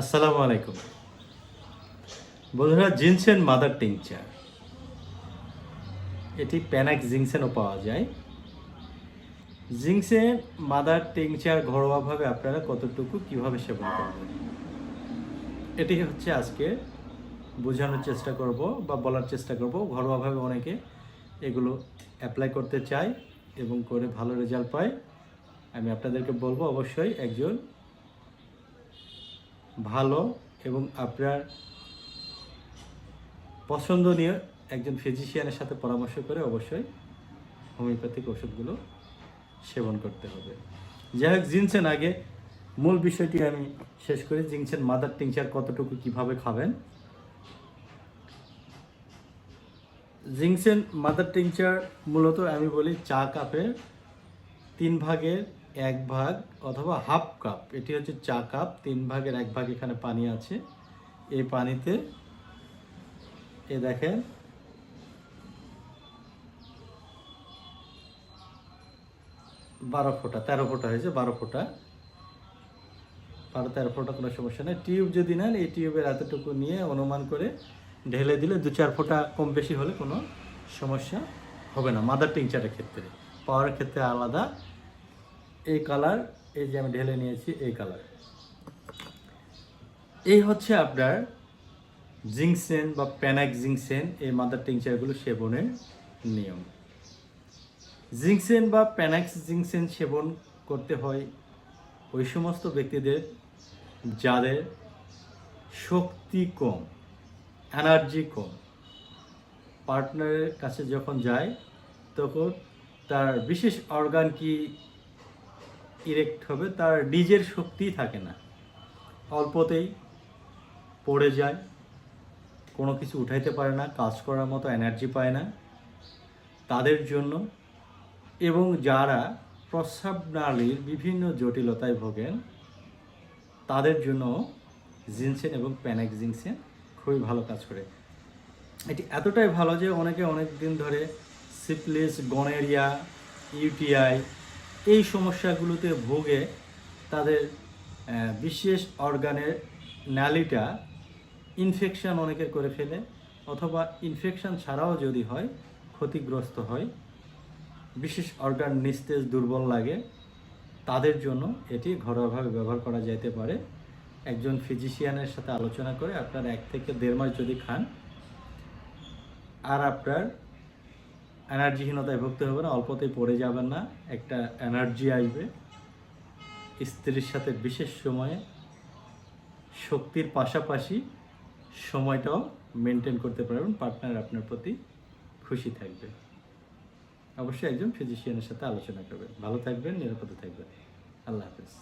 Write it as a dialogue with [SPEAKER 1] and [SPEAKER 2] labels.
[SPEAKER 1] আসসালামু আলাইকুম। বন্ধুরা, জিনসেন মাদার টিংচার। এটি প্যানাক জিংসেনও পাওয়া যায়। জিংসেন মাদার টিংচার ঘরোয়াভাবে আপনারা কতটুকু কীভাবে সেবন করবেন? এটি হচ্ছে আজকে বোঝানোর চেষ্টা করব বা বলার চেষ্টা করব। ঘরোয়াভাবে অনেকে এগুলো অ্যাপ্লাই করতে চায় এবং করে ভালো রেজাল্ট পায়। আমি আপনাদেরকে বলব, অবশ্যই একজন ভালো এবং আপনার পছন্দনীয় একজন ফিজিশিয়ানের সাথে পরামর্শ করে অবশ্যই হোমিওপ্যাথিক ওষুধগুলো সেবন করতে হবে। যাই হোক জিনসেন আগে। মূল বিষয়টি আমি শেষ করি। জিনসেন মাদার টিংচার কতটুকু কীভাবে খাবেন? জিংসেন মাদার টিংচার মূলত আমি বলি চা কাপের তিন ভাগের এক ভাগ অথবা হাফ কাপ, এটি হচ্ছে চা কাপ, তিন ভাগের এক ভাগ এখানে পানি আছে। এই পানিতে এ দেখেন, বারো ফোঁটা, তেরো ফোঁটা হয়েছে, বারো ফোঁটা। বারো, তেরো ফোঁটা কোনো সমস্যা নেই। টিউব যদি নেন, এই টিউবের এতটুকু নিয়ে অনুমান করে ঢেলে দিলে দু চার ফোঁটা কম বেশি হলে কোনো সমস্যা হবে না, মাদার টিংচারের ক্ষেত্রে। পাওয়ার ক্ষেত্রে আলাদা এই কালার, এই যে আমি ঢেলে নিয়েছি এই কালার। এই হচ্ছে আপনার জিংসেন বা প্যানাক জিংসেন, এই মাদার টিংচারগুলো সেবনের নিয়ম। জিংসেন বা প্যানাক্স জিংসেন সেবন করতে হয় ওই সমস্ত ব্যক্তিদের যাদের শক্তি কম, এনার্জি কম। পার্টনারের কাছে যখন যায়, তখন তার বিশেষ অর্গান কি ইরেক্ট হবে, তার নিজের শক্তি থাকে না। অল্পতেই পড়ে যায়, কোনো কিছু উঠাইতে পারে না, কাজ করার মতো এনার্জি পায় না। তাদের জন্য এবং যারা প্রস্রাব নালীর বিভিন্ন জটিলতায় ভোগেন, তাদের জন্য জিনসেন এবং প্যানাক জিনসেন খুবই ভালো কাজ করে। এটি এতটাই ভালো যে অনেকে অনেক দিন ধরে সিপলিস গনেরিয়া ইউটিআই এই সমস্যাগুলোতে ভোগে তাদের বিশেষ অর্গানের নালিটা ইনফেকশান অনেকের করে ফেলে অথবা ইনফেকশান ছাড়াও যদি হয়, ক্ষতিগ্রস্ত হয়, বিশেষ অর্গান নিস্তেজ দুর্বল লাগে, তাদের জন্য এটি ঘরোয়াভাবে ব্যবহার করা যেতে পারে। একজন ফিজিশিয়ানের সাথে আলোচনা করে আপনার এক থেকে দেড় মাস যদি খান, আর আপনার এনার্জিহীনতায় ভুগতে হবে না, অল্পতেই পড়ে যাবেন না, একটা এনার্জি আসবে। স্ত্রীর সাথে বিশেষ সময়ে শক্তির পাশাপাশি সময়টাও মেনটেন করতে পারবেন, পার্টনার আপনার প্রতি খুশি থাকবে। অবশ্যই একজন ফিজিশিয়ানের সাথে আলোচনা করবেন। ভালো থাকবেন, নিরাপদে থাকবেন। আল্লাহ হাফিজ।